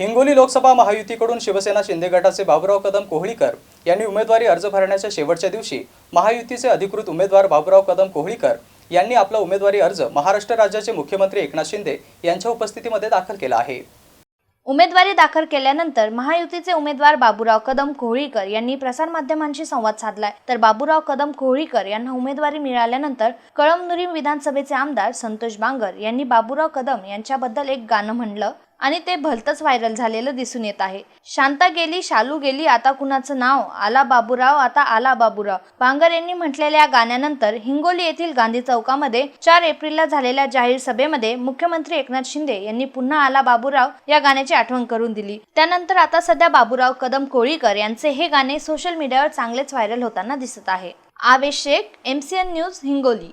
हिंगोली लोकसभा महायुतीकडून शिवसेना शिंदे गटाचे बाबुराव कदम कोहळीकर यांनी उमेदवारी अर्ज भरण्याच्या शेवटच्या दिवशी महायुतीचे अधिकृत उमेदवार बाबुराव कदम कोहळीकर यांनी आपला उमेदवारी अर्ज महाराष्ट्र राज्याचे मुख्यमंत्री एकनाथ शिंदे यांच्या उपस्थितीमध्ये दाखल केला आहे. उमेदवारी दाखल केल्यानंतर महायुतीचे उमेदवार बाबूराव कदम कोहळीकर यांनी प्रसारमाध्यमांशी संवाद साधलाय. तर बाबूराव कदम कोहळीकर यांना उमेदवारी मिळाल्यानंतर कळमनुरी विधानसभेचे आमदार संतोष बांगर यांनी बाबूराव कदम यांच्याबद्दल एक गाणं म्हणलं. आणि ते भलतंच व्हायरल झालेलं दिसून येत आहे. शांता गेली शालू गेली आता कुणाचं नाव? आला बाबूराव आता आला बाबूराव. बांगर यांनी म्हटलेल्या या गाण्यानंतर हिंगोली येथील गांधी चौकामध्ये चार एप्रिलला झालेल्या जाहीर सभेमध्ये मुख्यमंत्री एकनाथ शिंदे यांनी पुन्हा आला बाबूराव या गाण्याची आठवण करून दिली. त्यानंतर आता सध्या बाबूराव कदम कोळीकर यांचे हे गाणे सोशल मीडियावर चांगलेच व्हायरल होताना दिसत आहे. Avesh Shaikh MCN news Hingoli.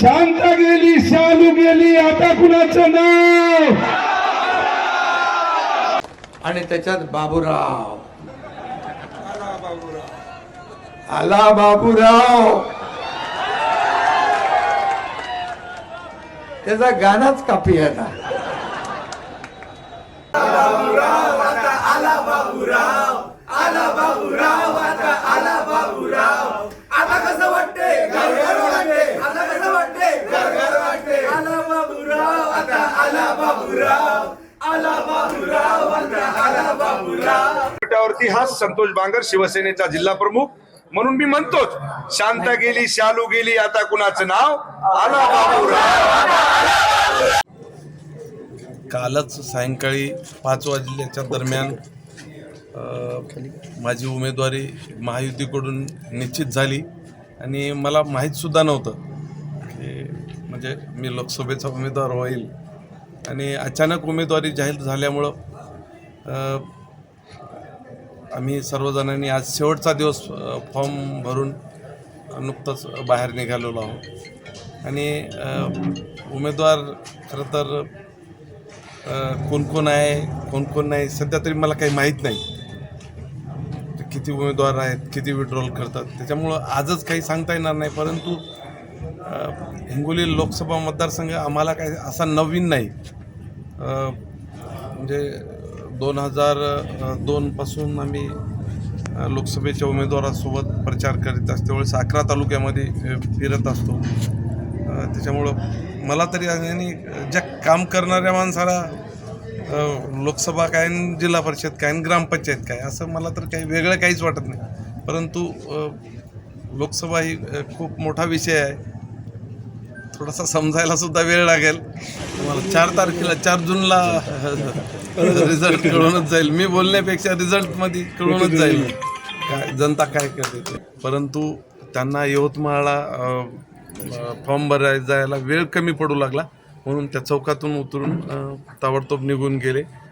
Shanta गेली शालू गेली आता कुणाचं नाव? आणि त्याच्यात बाबूराव. आला बाबूराव. त्याचा गाणाच कापी आता. त्यावरती हा संतोष बांगर शिवसेनेचा जिल्हा प्रमुख. म्हणून मी म्हणतोच शांत गेली शालू गेली आता कुणाचं नाव? आला बाबूराव. कालच सायंकाळी पाच वाजल्याच्या दरम्यान माझी उमेदवारी महायुतीकडून निश्चित झाली. आणि मला माहीतसुद्धा नव्हतं की म्हणजे मी लोकसभेचा उमेदवार होईल. आणि अचानक उमेदवारी जाहीर झाल्यामुळं आम्ही सर्वजणांनी आज शेवटचा दिवस फॉर्म भरून नुकतंच बाहेर निघालेलो आहोत. आणि उमेदवार खरं तर कोण कोण आहे कोण कोण नाही सध्या तरी मला काही माहीत नाही. किती उमेदवार आहेत किती विड्रॉल करतात त्याच्यामुळं आजच काही सांगता येणार नाही. परंतु हिंगोली लोकसभा मतदारसंघ आम्हाला काही असा नवीन नाही. म्हणजे दोन हजार दोनपासून आम्ही लोकसभेच्या उमेदवारासोबत प्रचार करीत असतेवेळेस अकरा तालुक्यामध्ये फिरत असतो. त्याच्यामुळं मला तरी आणि ज्या काम करणाऱ्या माणसाला लोकसभा काय जिल्हा परिषद काय ग्रामपंचायत काय असं मला तर काही वेगळं काहीच वाटत नाही. परंतु लोकसभा ही खूप मोठा विषय आहे. थोडासा समजायला सुद्धा वेळ लागेल. तुम्हाला चार तारखेला चार जूनला रिझल्ट कळूनच जाईल. मी बोलण्यापेक्षा रिझल्टमध्ये कळूनच जाईल. काय जनता काय करते ते? परंतु त्यांना यवतमाळला फॉर्म भरायला जायला वेळ कमी पडू लागला. म्हणून त्या चौकातून उतरून ताबडतोब निघून गेले.